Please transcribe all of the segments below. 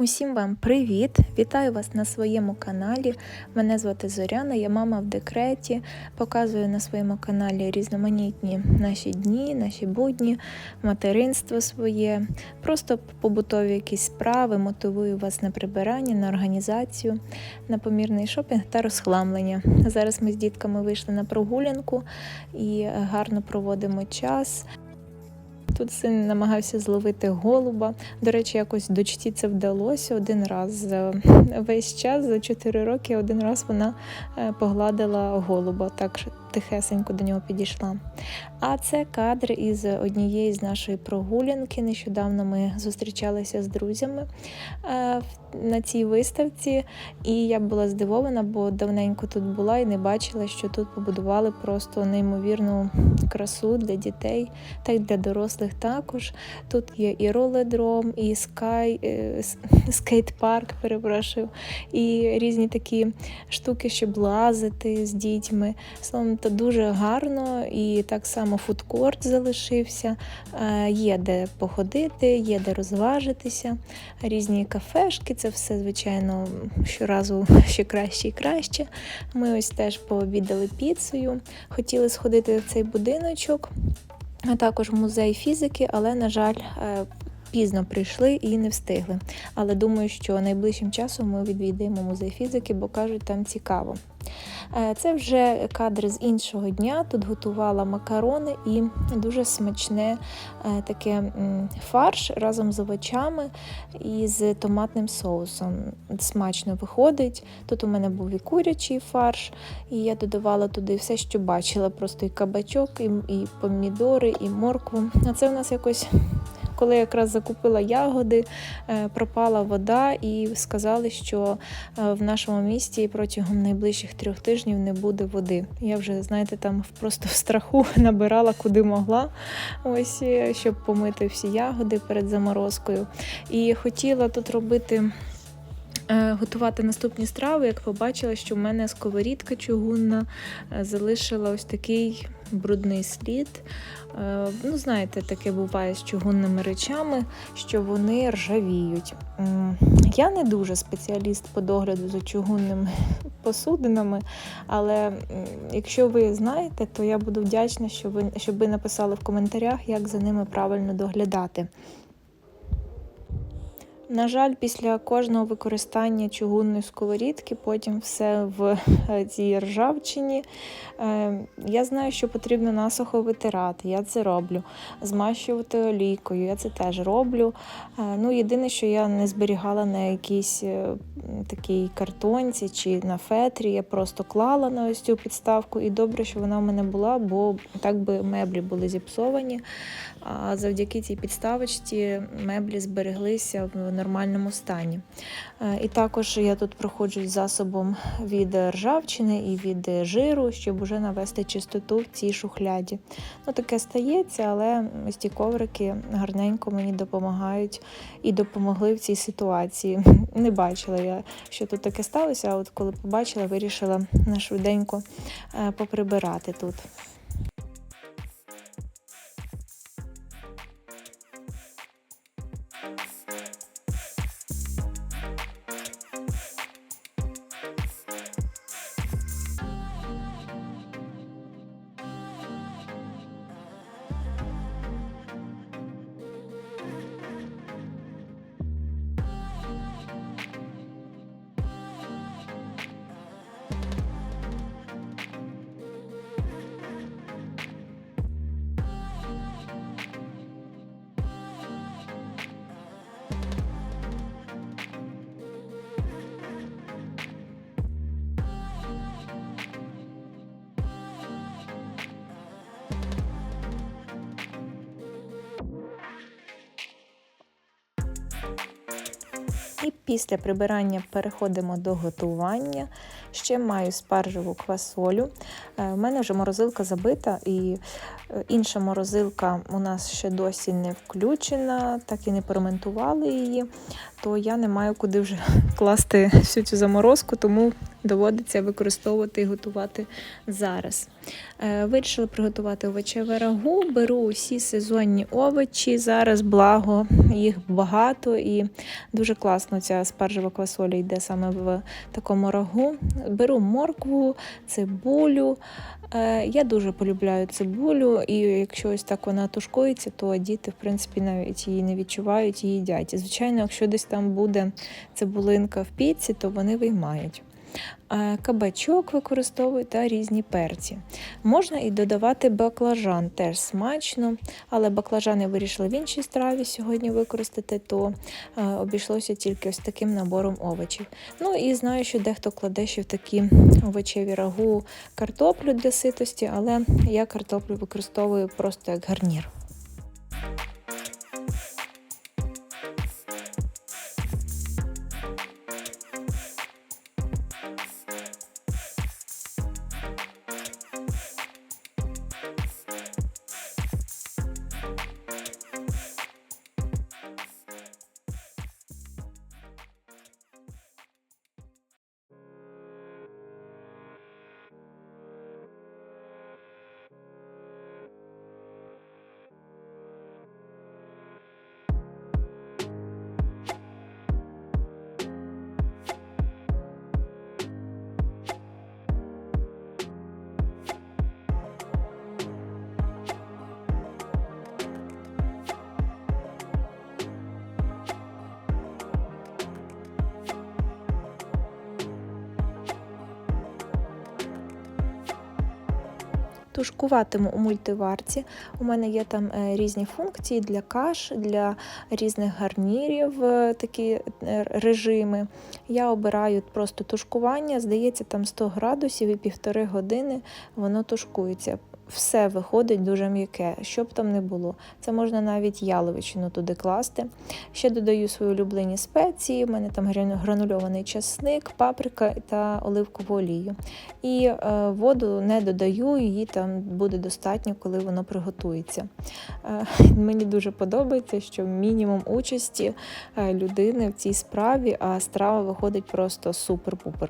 Усім вам привіт! Вітаю вас на своєму каналі. Мене звати Зоряна, я мама в декреті. Показую на своєму каналі різноманітні наші дні, наші будні, материнство своє, просто побутові якісь справи, мотивую вас на прибирання, на організацію, на помірний шопінг та розхламлення. Зараз ми з дітками вийшли на прогулянку і гарно проводимо час. Тут син намагався зловити голуба. До речі, якось дочці це вдалося один раз весь час, за 4 роки, один раз вона е, погладила голуба, так тихесенько до нього підійшла. А це кадр із однієї з нашої прогулянки. Нещодавно ми зустрічалися з друзями е, на цій виставці, і я була здивована, бо давненько тут була і не бачила, що тут побудували просто неймовірну красу для дітей, та й для дорослих також. Тут є і роледром, і скай, е, скейт-парк, перепрошую, і різні такі штуки, щоб лазити з дітьми. Словом, то дуже гарно, і так само фудкорт залишився. Е, Є де походити, є де розважитися, різні кафешки. Це все, звичайно, щоразу ще краще і краще. Ми ось теж пообідали піцею, хотіли сходити в цей будиночок, а також музей фізики, але, на жаль, е, пізно прийшли і не встигли. Але думаю, що найближчим часом ми відвідаємо музей фізики, бо кажуть, там цікаво. Е, Це вже кадри з іншого дня. Тут готувала макарони і дуже смачне е, таке фарш разом з овочами і з томатним соусом. Смачно виходить. Тут у мене був і курячий фарш, і я додавала туди все, що бачила. Просто і кабачок, і, і помідори, і моркву. А це у нас якось. Коли якраз закупила ягоди, е, пропала вода, і сказали, що е, в нашому місті протягом найближчих трьох тижнів не буде води. Я вже, знаєте, там просто в страху набирала куди могла, ось е, щоб помити всі ягоди перед заморозкою. І хотіла тут робити. Е, Готувати наступні страви, як побачила, що в мене сковорідка чугунна е, залишила ось такий брудний слід. Е, Ну, знаєте, таке буває з чугунними речами, що вони ржавіють. Я не дуже спеціаліст по догляду за чугунними посудинами, але якщо ви знаєте, то я буду вдячна, щоб ви, щоб ви написали в коментарях, як за ними правильно доглядати. На жаль, після кожного використання чугунної сковорідки, потім все в е, цій ржавчині. Е, Я знаю, що потрібно насухо витирати, я це роблю. Змащувати олійкою, я це теж роблю. Е, Ну, єдине, що я не зберігала на якійсь такій картонці чи на фетрі, я просто клала на ось цю підставку, і добре, що вона в мене була, бо так би меблі були зіпсовані. А завдяки цій підставочці меблі збереглися в нормальному стані. Е, І також я тут проходжу засобом від ржавчини і від жиру, щоб уже навести чистоту в цій шухляді. Ну, таке стається, але ось ці коврики гарненько мені допомагають і допомогли в цій ситуації. Не бачила я, що тут таке сталося, а от коли побачила, вирішила на швиденько е, поприбирати тут. Після прибирання переходимо до готування. Ще маю спаржеву квасолю. Е, У мене вже морозилка забита, і е, інша морозилка у нас ще досі не включена, так і не поремонтували її. То я не маю куди вже класти всю цю заморозку, тому доводиться використовувати і готувати зараз. Е, Вирішила приготувати овочеве рагу. Беру усі сезонні овочі. Зараз благо їх багато і дуже класно ця спаржева квасоля йде саме в такому рагу. Беру моркву, цибулю. Е, Я дуже полюбляю цибулю, і якщо ось так вона тушкується, то діти, в принципі, навіть її не відчувають і їдять. І, звичайно, якщо десь там буде цибулинка в піці, то вони виймають. Е, Кабачок використовую та різні перці. Можна і додавати баклажан, теж смачно, але баклажан я вирішила в іншій страві сьогодні використати, то е, обійшлося тільки ось таким набором овочів. Ну і знаю, що дехто кладе ще в такі овочеві рагу картоплю для ситості, але я картоплю використовую просто як гарнір. Тушкуватиму у мультиварці. У мене є там е, різні функції для каш, для різних гарнірів, е, такі е, режими. Я обираю просто тушкування, здається, там 100 градусів і півтори години воно тушкується. Все виходить дуже м'яке, що б там не було. Це можна навіть яловичину туди класти. Ще додаю свої улюблені спеції. У мене там гранульований часник, паприка та оливкову олію. І е, воду не додаю, її там буде достатньо, коли воно приготується. Е, мені дуже подобається, що мінімум участі е, людини в цій справі, а страва виходить просто супер-пупер.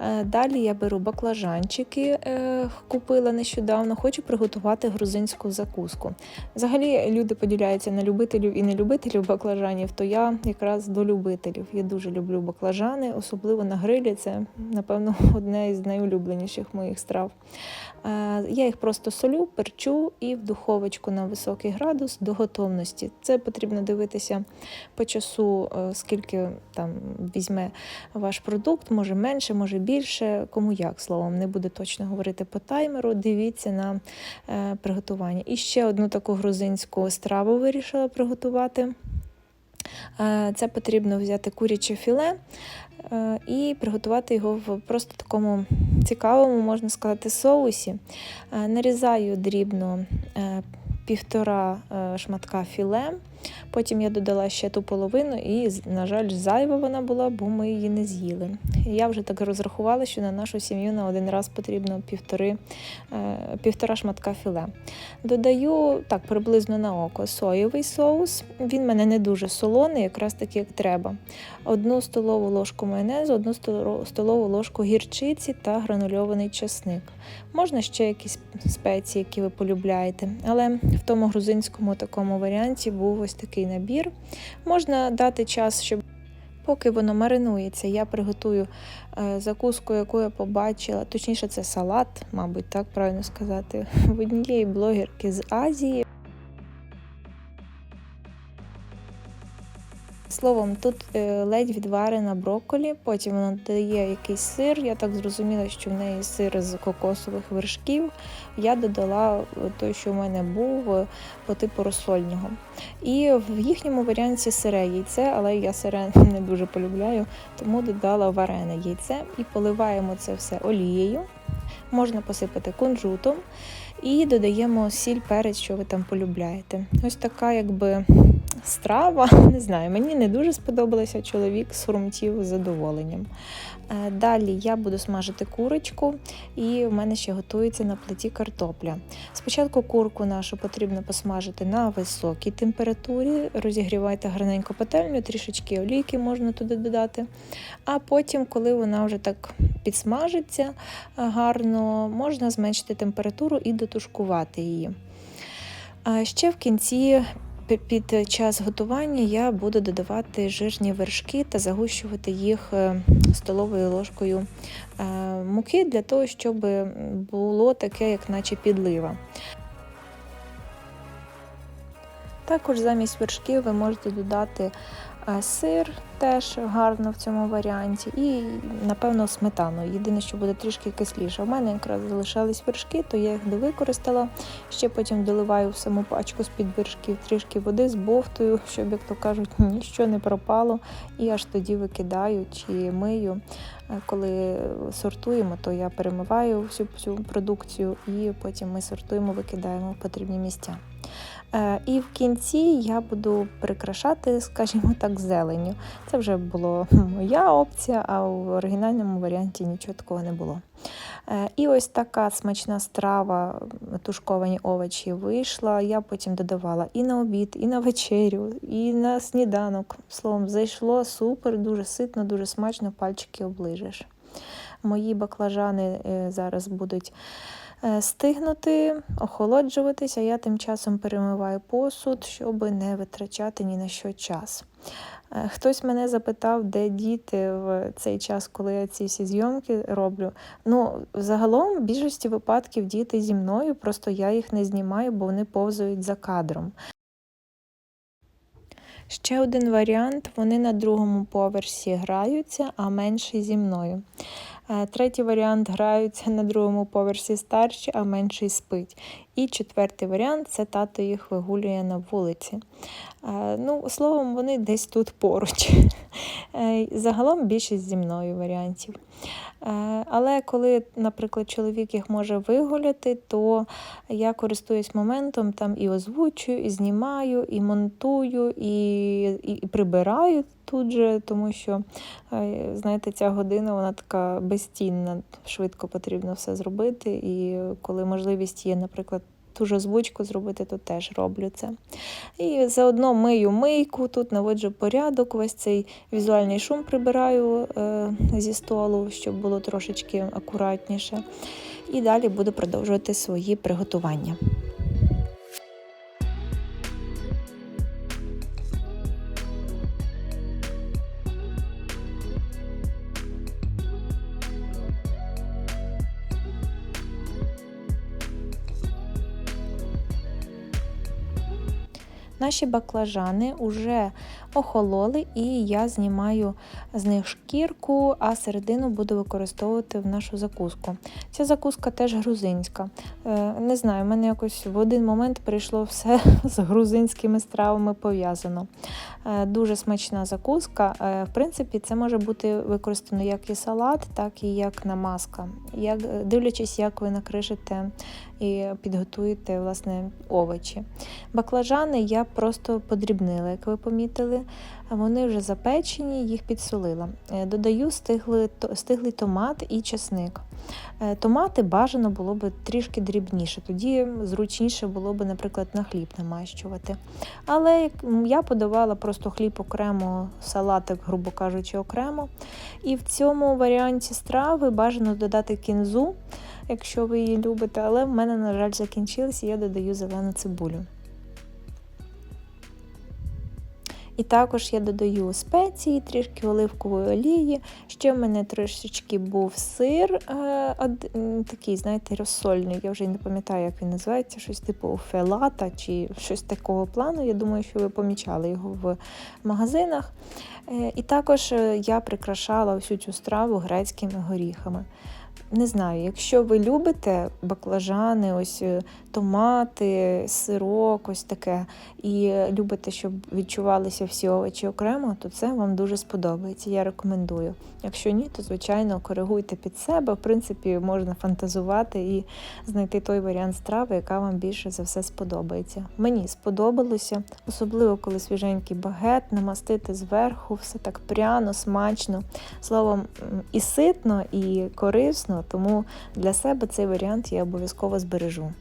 Е, Далі я беру баклажанчики, е, купила нещодавно. Хочу приготувати грузинську закуску. Взагалі люди поділяються на любителів і нелюбителів баклажанів, то я якраз до любителів. Я дуже люблю баклажани, особливо на грилі. Це, напевно, одне із найулюбленіших моїх страв. Е, Я їх просто солю, перчу і в духовочку на високий градус до готовності. Це потрібно дивитися по часу, е, скільки там візьме ваш продукт, може менше, може більше, кому як словом, не буду точно говорити по таймеру. Дивіться на е, приготування. І ще одну таку грузинську страву вирішила приготувати. Е, Це потрібно взяти куряче філе е, і приготувати його в просто такому цікавому, можна сказати, соусі. Нарізаю дрібно півтора шматка філе. Потім я додала ще ту половину, і, на жаль, зайва вона була, бо ми її не з'їли. Я вже так розрахувала, що на нашу сім'ю на один раз потрібно півтори, е, півтора шматка філе. Додаю так приблизно на око соєвий соус. Він мене не дуже солоний, якраз так як треба. Одну столову ложку майонезу, одну столову ложку гірчиці та гранульований чесник. Можна ще якісь спеції, які ви полюбляєте, але в тому грузинському такому варіанті був ось такий набір. Можна дати час, щоб. Поки воно маринується, я приготую е, закуску, яку я побачила. Точніше, це салат, мабуть, так правильно сказати, в однієї блогерки з Азії. Словом, тут е, ледь відварена брокколі, потім вона додає якийсь сир. Я так зрозуміла, що в неї сир з кокосових вершків. Я додала той, що в мене був е, по типу розсольнього. І в їхньому варіанті сире яйце, але я сире не дуже полюбляю, тому додала варене яйце і поливаємо це все олією. Можна посипати кунжутом і додаємо сіль, перець, що ви там полюбляєте. Ось така, якби страва. Не знаю, мені не дуже сподобалося. Чоловік схрумтів з задоволенням. Е, Далі я буду смажити курочку, і в мене ще готується на плиті картопля. Спочатку курку нашу потрібно посмажити на високій температурі. Розігрівайте гарненько пательню, трішечки олійки можна туди додати. А потім, коли вона вже так підсмажиться е, гарно, можна зменшити температуру і дотушкувати її. Ще в кінці під час готування я буду додавати жирні вершки та загущувати їх е, столовою ложкою е, муки для того, щоб було таке, як наче підлива. Також замість вершків ви можете додати сир, теж гарно в цьому варіанті, і, напевно, сметану. Єдине, що буде трішки кисліше. У мене якраз залишались вершки, то я їх довикористала. Ще потім доливаю в саму пачку з-під вершків трішки води з бовтою, щоб, як то кажуть, нічого не пропало. І аж тоді викидаю чи мию. Е, Коли сортуємо, то я перемиваю всю цю продукцію і потім ми сортуємо, викидаємо в потрібні місця. Е, І в кінці я буду прикрашати, скажімо так, зеленню. Це вже була моя опція, а в оригінальному варіанті нічого такого не було. Е, І ось така смачна страва, тушковані овочі вийшла. Я потім додавала і на обід, і на вечерю, і на сніданок. Словом, зайшло супер, дуже ситно, дуже смачно, пальчики оближеш. Мої баклажани е, зараз будуть стигнути, охолоджуватися. Я тим часом перемиваю посуд, щоб не витрачати ні на що час. Е, Хтось мене запитав, де діти в цей час, коли я ці всі зйомки роблю. Ну, загалом, в більшості випадків діти зі мною, просто я їх не знімаю, бо вони повзають за кадром. Ще один варіант: вони на другому поверсі граються, а менший зі мною. Е, Третій варіант граються на другому поверсі старші, а менший спить. І четвертий варіант це тато їх вигулює на вулиці. Ну, словом, вони десь тут поруч. Е, Загалом більшість зі мною варіантів. Е, Але коли, наприклад, чоловік їх може вигуляти, то я користуюсь моментом там і озвучую, і знімаю, і монтую, і, і, і прибираю тут же, тому що, е, знаєте, ця година вона така безцінна, швидко потрібно все зробити. І коли можливість є, наприклад, ту ж озвучку зробити, то теж роблю це. І заодно мию мийку, тут наводжу порядок, весь цей візуальний шум прибираю е, зі столу, щоб було трошечки акуратніше. І далі буду продовжувати свої приготування. Наші баклажани вже охололи, і я знімаю з них шкірку, а середину буду використовувати в нашу закуску. Ця закуска теж грузинська. Е, Не знаю, в мене якось в один момент прийшло все з грузинськими стравами пов'язано. Е, Дуже смачна закуска. Е, В принципі, це може бути використано як і салат, так і як намазка. Як, дивлячись, як ви накришите і підготуєте власне овочі. Баклажани я просто подрібнила, як ви помітили. Вони вже запечені, їх підсолила. Е, Додаю стиглий, стиглий томат і чесник. Е, Томати бажано було б трішки дрібніше, тоді зручніше було б, наприклад, на хліб намащувати. Але я подавала просто хліб окремо, салатик, грубо кажучи, окремо. І в цьому варіанті страви бажано додати кінзу, якщо ви її любите, але в мене, на жаль, закінчилися, я додаю зелену цибулю. І також я додаю спеції, трішки оливкової олії. Ще в мене трошечки був сир, е, такий, знаєте, розсольний. Я вже не пам'ятаю, як він називається, щось типу фелата чи щось такого плану. Я думаю, що ви помічали його в магазинах. Е, І також е, я прикрашала всю цю страву грецькими горіхами. Не знаю, якщо ви любите баклажани, ось е, томати, сирок, ось таке, і любите, щоб відчувалися всі овочі окремо, то це вам дуже сподобається. Я рекомендую. Якщо ні, то звичайно коригуйте під себе. В принципі, можна фантазувати і знайти той варіант страви, яка вам більше за все сподобається. Мені сподобалося, особливо коли свіженький багет, намастити зверху, все так пряно, смачно. Словом, і ситно, і корисно, тому для себе цей варіант я обов'язково збережу.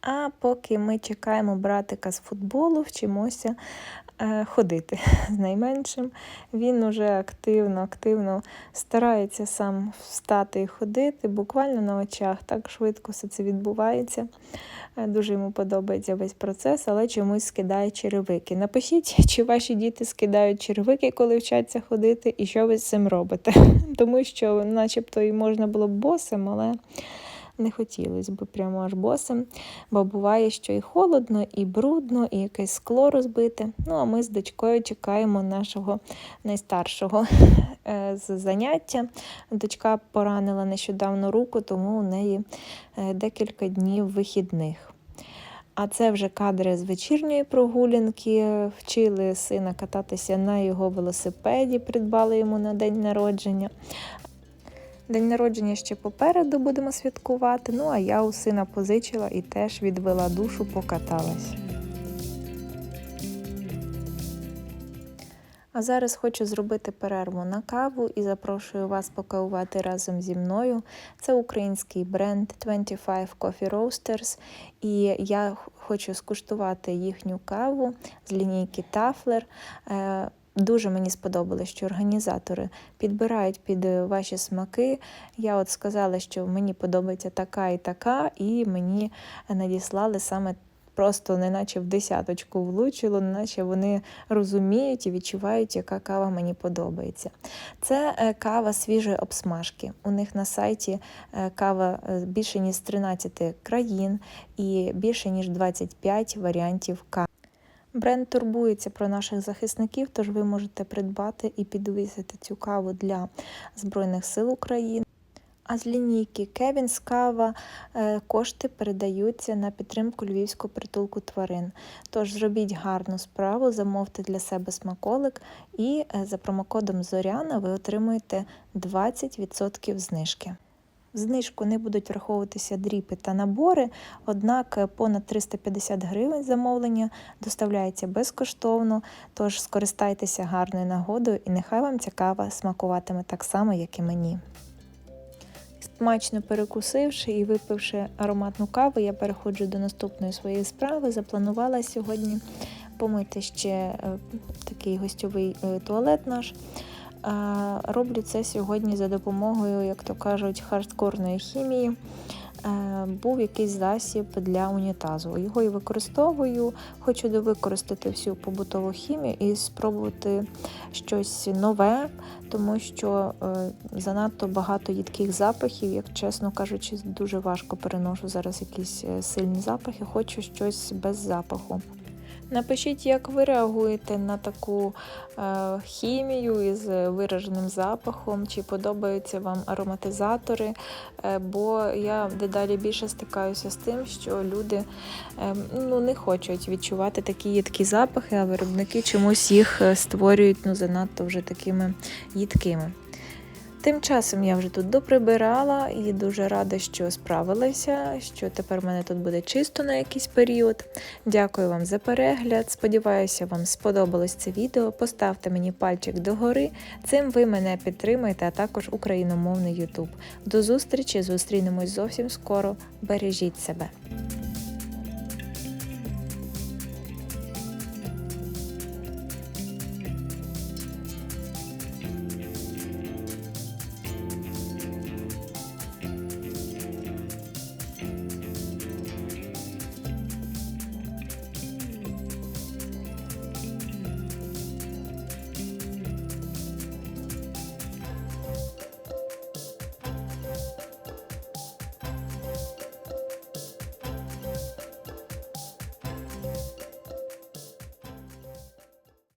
А поки ми чекаємо братика з футболу, вчимося ходити з найменшим. Він уже активно, активно старається сам встати і ходити, буквально на очах. Так швидко все це відбувається. Е, Дуже йому подобається весь процес, але чомусь скидає черевики. Напишіть, чи ваші діти скидають черевики, коли вчаться ходити, і що ви з цим робите. Тому що, начебто, і можна було б босим, але не хотілося б прямо аж босим, бо буває, що і холодно, і брудно, і якесь скло розбите. Ну, а ми з дочкою чекаємо нашого найстаршого е, з заняття. Дочка поранила нещодавно руку, тому у неї е, декілька днів вихідних. А це вже кадри з вечірньої прогулянки. Вчили сина кататися на його велосипеді, придбали йому на день народження. День народження ще попереду будемо святкувати. Ну а я у сина позичила і теж відвела душу, покаталась. А зараз хочу зробити перерву на каву і запрошую вас покавувати разом зі мною. Це український бренд 25 Coffee Roasters. І я хочу скуштувати їхню каву з лінійки Тафлер. Дуже мені сподобалось, що організатори підбирають під ваші смаки. Я от сказала, що мені подобається така і така, і мені надіслали саме просто, неначе в десяточку влучило, неначе вони розуміють і відчувають, яка кава мені подобається. Це е, кава свіжої обсмажки. У них на сайті е, кава е, більше ніж з 13 країн і більше ніж 25 варіантів кави. Бренд турбується про наших захисників, тож ви можете придбати і підвисити цю каву для Збройних сил України. А з лінійки Кевінс Кава кошти передаються на підтримку львівського притулку тварин. Тож зробіть гарну справу, замовте для себе смаколик, і за промокодом Зоряна ви отримуєте 20% знижки. Знижку не будуть враховуватися дріпи та набори, однак понад 350 гривень замовлення доставляється безкоштовно, тож скористайтеся гарною нагодою і нехай вам ця кава смакуватиме так само, як і мені. Смачно перекусивши і випивши ароматну каву, я переходжу до наступної своєї справи. Запланувала сьогодні помити ще такий гостьовий туалет наш. Роблю це сьогодні за допомогою, як то кажуть, хардкорної хімії. Був якийсь засіб для унітазу. Його і використовую, хочу довикористати всю побутову хімію і спробувати щось нове, тому що е, занадто багато їдких запахів, як чесно кажучи, дуже важко переношу зараз якісь е, сильні запахи, хочу щось без запаху. Напишіть, як ви реагуєте на таку е, хімію із вираженим запахом, чи подобаються вам ароматизатори, е, бо я дедалі більше стикаюся з тим, що люди е, ну, не хочуть відчувати такі їдкі запахи, а виробники чомусь їх створюють ну, занадто вже такими їдкими. Тим часом я вже тут доприбирала і дуже рада, що справилася, що тепер в мене тут буде чисто на якийсь період. Дякую вам за перегляд. Сподіваюся, вам сподобалось це відео. Поставте мені пальчик догори. Цим ви мене підтримаєте, а також україномовний YouTube. До зустрічі! Зустрінемось зовсім скоро. Бережіть себе!